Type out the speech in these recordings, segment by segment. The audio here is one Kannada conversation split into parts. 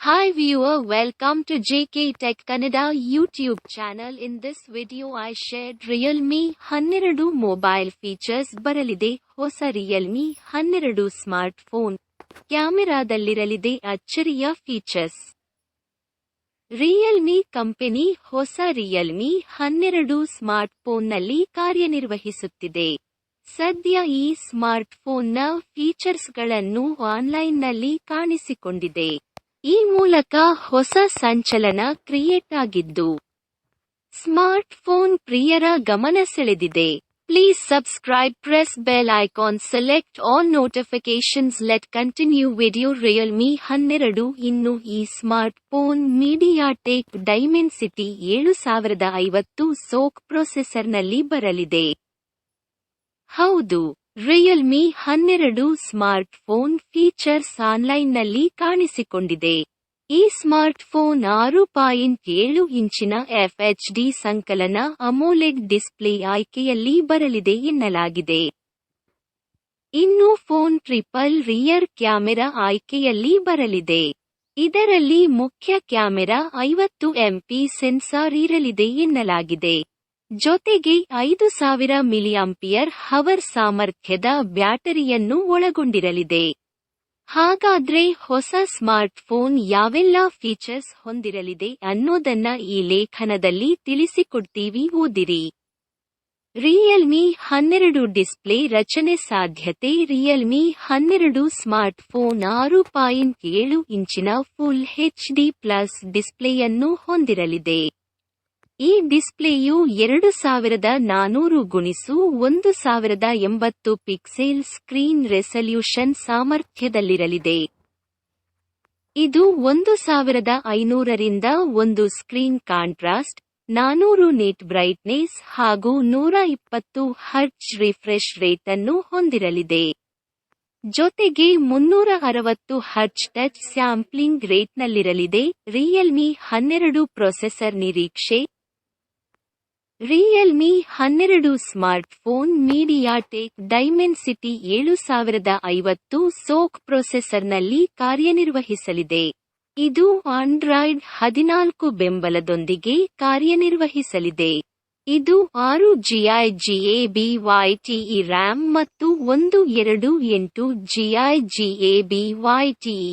Hi viewer, welcome to JK Tech Kannada YouTube channel. In this video, I shared Realme 12 mobile features ಬರಲಿದೆ. ಹೊಸ ರಿಯಲ್ಮಿ ಹನ್ನೆರಡು ಸ್ಮಾರ್ಟ್ ಫೋನ್ ಕ್ಯಾಮೆರಾದಲ್ಲಿರಲಿದೆ. ಅಚ್ಚರಿಯ ಫೀಚರ್ಸ್ ರಿಯಲ್ಮಿ ಕಂಪನಿ ಹೊಸ ರಿಯಲ್ಮಿ ಹನ್ನೆರಡು ಸ್ಮಾರ್ಟ್ ಫೋನ್ನಲ್ಲಿ ಕಾರ್ಯನಿರ್ವಹಿಸುತ್ತಿದೆ. ಸದ್ಯ ಈ ಸ್ಮಾರ್ಟ್ ಫೋನ್ನ ಫೀಚರ್ಸ್ಗಳನ್ನು ಆನ್ಲೈನ್ನಲ್ಲಿ ಕಾಣಿಸಿಕೊಂಡಿದೆ. ಈ ಮೂಲಕ ಹೊಸ ಸಂಚಲನ ಕ್ರಿಯೇಟ್ ಆಗಿದ್ದು ಸ್ಮಾರ್ಟ್ ಫೋನ್ ಪ್ರಿಯರ ಗಮನ ಸೆಳೆದಿದೆ. Please subscribe, press bell icon, select all notifications let continue video Realme ಹನ್ನೆರಡು ಇನ್ನು ಈ ಸ್ಮಾರ್ಟ್ ಫೋನ್ ಮೀಡಿಯಾಟೆಕ್ ಡೈಮೆನ್ಸಿಟಿ ಏಳು ಸಾವಿರದ ಐವತ್ತು ಸೋಕ್ ಪ್ರೊಸೆಸರ್ನಲ್ಲಿ ಬರಲಿದೆ. ಹೌದು. ರಿಯಲ್ಮಿ ಹನ್ನೆರಡು ಸ್ಮಾರ್ಟ್ ಫೋನ್ ಫೀಚರ್ಸ್ ಆನ್ಲೈನ್ನಲ್ಲಿ ಕಾಣಿಸಿಕೊಂಡಿದೆ. ಈ ಸ್ಮಾರ್ಟ್ ಫೋನ್ ಆರು ಪಾಯಿಂಟ್ ಏಳು ಇಂಚಿನ ಎಫ್ಎಚ್ಡಿ ಸಂಕಲನ ಅಮೋಲೆಡ್ ಡಿಸ್ಪ್ಲೇ ಆಯ್ಕೆಯಲ್ಲಿ ಬರಲಿದೆ ಎನ್ನಲಾಗಿದೆ. ಇನ್ನು ಫೋನ್ ಟ್ರಿಪಲ್ ರಿಯರ್ ಕ್ಯಾಮೆರಾ ಆಯ್ಕೆಯಲ್ಲಿ ಬರಲಿದೆ. ಇದರಲ್ಲಿ ಮುಖ್ಯ ಕ್ಯಾಮೆರಾ ಐವತ್ತು ಎಂಪಿ ಸೆನ್ಸಾರ್ ಇರಲಿದೆ ಎನ್ನಲಾಗಿದೆ. ಜೊತೆಗೆ ಐದು ಸಾವಿರ ಮಿಲಿಯಂಪಿಯರ್ ಹವರ್ ಸಾಮರ್ಥ್ಯದ ಬ್ಯಾಟರಿಯನ್ನು ಒಳಗೊಂಡಿರಲಿದೆ. ಹಾಗಾದ್ರೆ ಹೊಸ ಸ್ಮಾರ್ಟ್ಫೋನ್ ಯಾವೆಲ್ಲ ಫೀಚರ್ಸ್ ಹೊಂದಿರಲಿದೆ ಅನ್ನೋದನ್ನ ಈ ಲೇಖನದಲ್ಲಿ ತಿಳಿಸಿಕೊಡ್ತೀವಿ ಓದಿರಿ. ರಿಯಲ್ಮಿ ಹನ್ನೆರಡು ಡಿಸ್ಪ್ಲೇ ರಚನೆ ಸಾಧ್ಯತೆ ರಿಯಲ್ಮಿ ಹನ್ನೆರಡು ಸ್ಮಾರ್ಟ್ಫೋನ್ ಆರು ಪಾಯಿಂಟ್ ಏಳು ಇಂಚಿನ ಫುಲ್ ಡಿ ಪ್ಲಸ್ ಡಿಸ್ಪ್ಲೇಯನ್ನು ಹೊಂದಿರಲಿದೆ. ಈ ಡಿಸ್ಪ್ಲೇಯು ಎರಡು ಸಾವಿರದ ನಾನೂರು ಗುಣಿಸು ಒಂದು ಸಾವಿರದ ಎಂಬತ್ತು ಪಿಕ್ಸೆಲ್ ಸ್ಕ್ರೀನ್ ರೆಸಲ್ಯೂಷನ್ ಸಾಮರ್ಥ್ಯದಲ್ಲಿರಲಿದೆ. ಇದು ಒಂದು ಸಾವಿರದ ಐನೂರರಿಂದ ಒಂದು ಸ್ಕ್ರೀನ್ ಕಾಂಟ್ರಾಸ್ಟ್, ನಾನೂರು ನೆಟ್ ಬ್ರೈಟ್ನೆಸ್ ಹಾಗೂ ನೂರ ಇಪ್ಪತ್ತು ಹರ್ಚ್ ರಿಫ್ರೆಶ್ ರೇಟ್ ಅನ್ನು ಹೊಂದಿರಲಿದೆ. ಜೊತೆಗೆ ಮುನ್ನೂರ ಅರವತ್ತು ಹರ್ಚ್ ಟಚ್ ಸ್ಯಾಂಪ್ಲಿಂಗ್ ರೇಟ್ನಲ್ಲಿರಲಿದೆ. ರಿಯಲ್ಮಿ ಹನ್ನೆರಡು ಪ್ರೊಸೆಸರ್ ನಿರೀಕ್ಷೆ ರಿಯಲ್ಮಿ ಹನ್ನೆರಡು ಸ್ಮಾರ್ಟ್ ಫೋನ್ ಮೀಡಿಯಾಟೆಕ್ ಡೈಮೆನ್ಸಿಟಿ ಏಳು ಸಾವಿರದ ಐವತ್ತು ಸೋಕ್ ಪ್ರೊಸೆಸರ್ನಲ್ಲಿ ಕಾರ್ಯನಿರ್ವಹಿಸಲಿದೆ. ಇದು ಆಂಡ್ರಾಯ್ಡ್ ಹದಿನಾಲ್ಕು ಬೆಂಬಲದೊಂದಿಗೆ ಕಾರ್ಯನಿರ್ವಹಿಸಲಿದೆ. ಇದು ಆರು ಜಿಐ ಜಿಎಬಿವೈಟಿಇ ರ್ಯಾಮ್ ಮತ್ತು ಒಂದು ಎರಡು ಎಂಟು ಜಿಐ ಜಿಎಬಿ ವೈಟಿಇ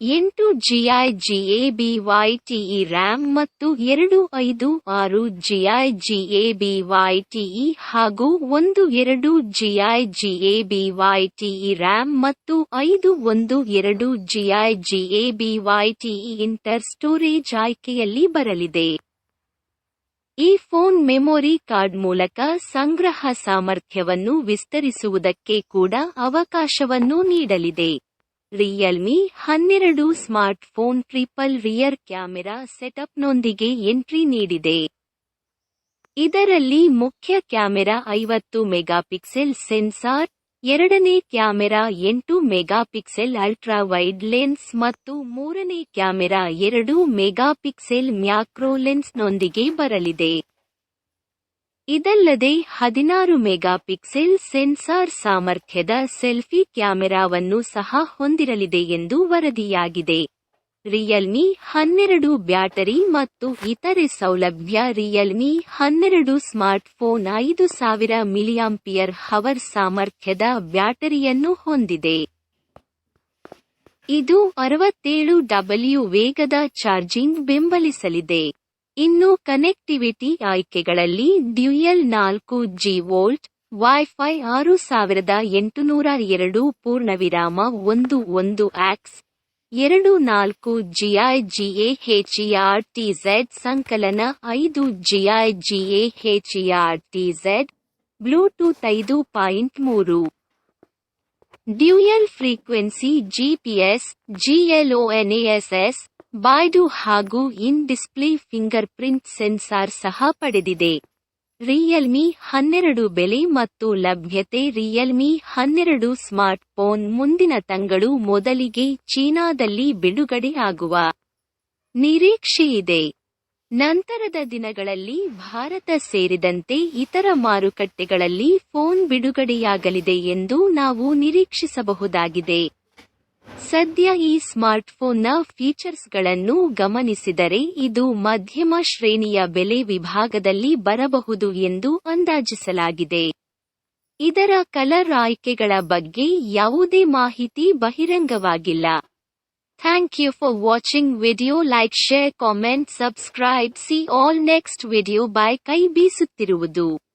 ಎಂಟು ಜಿಐ ಜಿಎಬಿ ವೈಟಿಇ ರ್ಯಾಮ್ ಮತ್ತು ಎರಡು ಐದು ಆರು ಜಿಐ ಜಿಎಬಿ ವೈಟಿಇ ಹಾಗೂ ಒಂದು ಎರಡು ಜಿಐ ಜಿಎಬಿ ವೈಟಿಇ ರ್ಯಾಮ್ ಮತ್ತು ಐದು ಒಂದು ಎರಡು gigabyte internal storage ಆಯ್ಕೆಯಲ್ಲಿ ಬರಲಿದೆ. ಈ ಫೋನ್ ಮೆಮೊರಿ ಕಾರ್ಡ್ ಮೂಲಕ ಸಂಗ್ರಹ ಸಾಮರ್ಥ್ಯವನ್ನು ವಿಸ್ತರಿಸುವುದಕ್ಕೆ ಕೂಡ ಅವಕಾಶವನ್ನು ನೀಡಲಿದೆ. ರಿಯಲ್ಮಿ ಹನ್ನೆರಡು smart phone triple rear camera ಸೆಟಪ್ನೊಂದಿಗೆ entry ನೀಡಿದೆ. ಇದರಲ್ಲಿ ಮುಖ್ಯ ಕ್ಯಾಮೆರಾ ಐವತ್ತು ಮೆಗಾಪಿಕ್ಸೆಲ್ ಸೆನ್ಸಾರ್, ಎರಡನೇ ಕ್ಯಾಮೆರಾ ಎಂಟು ಮೆಗಾಪಿಕ್ಸೆಲ್ ಅಲ್ಟ್ರಾ ವೈಡ್ ಲೆನ್ಸ್ ಮತ್ತು ಮೂರನೇ ಕ್ಯಾಮೆರಾ ಎರಡು ಮೆಗಾಪಿಕ್ಸೆಲ್ ಮ್ಯಾಕ್ರೋ ಲೆನ್ಸ್ನೊಂದಿಗೆ ಬರಲಿದೆ. ಇದಲ್ಲದೆ ಹದಿನಾರು ಮೆಗಾಪಿಕ್ಸೆಲ್ ಸೆನ್ಸಾರ್ ಸಾಮರ್ಥ್ಯದ ಸೆಲ್ಫಿ ಕ್ಯಾಮೆರಾವನ್ನು ಸಹ ಹೊಂದಿರಲಿದೆ ಎಂದು ವರದಿಯಾಗಿದೆ. ರಿಯಲ್ಮಿ ಹನ್ನೆರಡು ಬ್ಯಾಟರಿ ಮತ್ತು ಇತರೆ ಸೌಲಭ್ಯ ರಿಯಲ್ಮಿ ಹನ್ನೆರಡು ಸ್ಮಾರ್ಟ್ಫೋನ್ ಐದು ಸಾವಿರ ಮಿಲಿಯಾಂಪಿಯರ್ ಹವರ್ ಸಾಮರ್ಥ್ಯದ ಬ್ಯಾಟರಿಯನ್ನು ಹೊಂದಿದೆ. ಇದು ಅರವತ್ತೇಳು ಡಬ್ಲ್ಯೂ ವೇಗದ ಚಾರ್ಜಿಂಗ್ ಬೆಂಬಲಿಸಲಿದೆ. ಇನ್ನು ಕನೆಕ್ಟಿವಿಟಿ ಆಯ್ಕೆಗಳಲ್ಲಿ ಡ್ಯೂಯಲ್ ನಾಲ್ಕು ಜಿ ವೋಲ್ಟ್, ವೈಫೈ ಆರು ಸಾವಿರದ ಎಂಟುನೂರ ಎರಡು ಪೂರ್ಣವಿರಾಮ ಒಂದು ಒಂದು ಆಕ್ಸ್, ಎರಡು ನಾಲ್ಕು ಜಿಐ ಜಿಎ ಹೆಚ್ಇಆರ್ ಟಿಝೆಡ್ ಸಂಕಲನ ಐದು ಜಿಐ ಜಿಎ ಹೆಚ್ಇಆರ್ ಟಿಝೆಡ್ ಬ್ಲೂಟೂತ್ ಐದು ಪಾಯಿಂಟ್ ಮೂರು. Dual frequency GPS GLONASS Beidou ಹಾಗೂ in display fingerprint sensor ಸಹ ಪಡೆದಿದೆ. ರಿಯಲ್ಮಿ ಹನ್ನೆರಡು ಬೆಲೆ ಮತ್ತು ಲಭ್ಯತೆ ರಿಯಲ್ಮಿ ಹನ್ನೆರಡು ಸ್ಮಾರ್ಟ್ಫೋನ್ ಮುಂದಿನ ತಂಗಳು ಮೊದಲಿಗೆ ಚೀನಾದಲ್ಲಿ ಬಿಡುಗಡೆಯಾಗುವ ನಿರೀಕ್ಷೆಯಿದೆ ನಂತರದ ದಿನಗಳಲ್ಲಿ ಭಾರತ ಸೇರಿದಂತೆ ಇತರ ಮಾರುಕಟ್ಟೆಗಳಲ್ಲಿ ಫೋನ್ ಬಿಡುಗಡೆಯಾಗಲಿದೆ ಎಂದು ನಾವು ನಿರೀಕ್ಷಿಸಬಹುದಾಗಿದೆ. ಸದ್ಯ ಈ ಸ್ಮಾರ್ಟ್ಫೋನ್ನ ಫೀಚರ್ಸ್ಗಳನ್ನು ಗಮನಿಸಿದರೆ ಇದು ಮಧ್ಯಮ ಶ್ರೇಣಿಯ ಬೆಲೆ ವಿಭಾಗದಲ್ಲಿ ಬರಬಹುದು ಎಂದು ಅಂದಾಜಿಸಲಾಗಿದೆ. ಇದರ ಕಲರ್ ಆಯ್ಕೆಗಳ ಬಗ್ಗೆ ಯಾವುದೇ ಮಾಹಿತಿ ಬಹಿರಂಗವಾಗಿಲ್ಲ. Thank you for watching video, like, share, comment, subscribe. See all next video bye ಕೈ ಬೀಸುತ್ತಿರುವುದು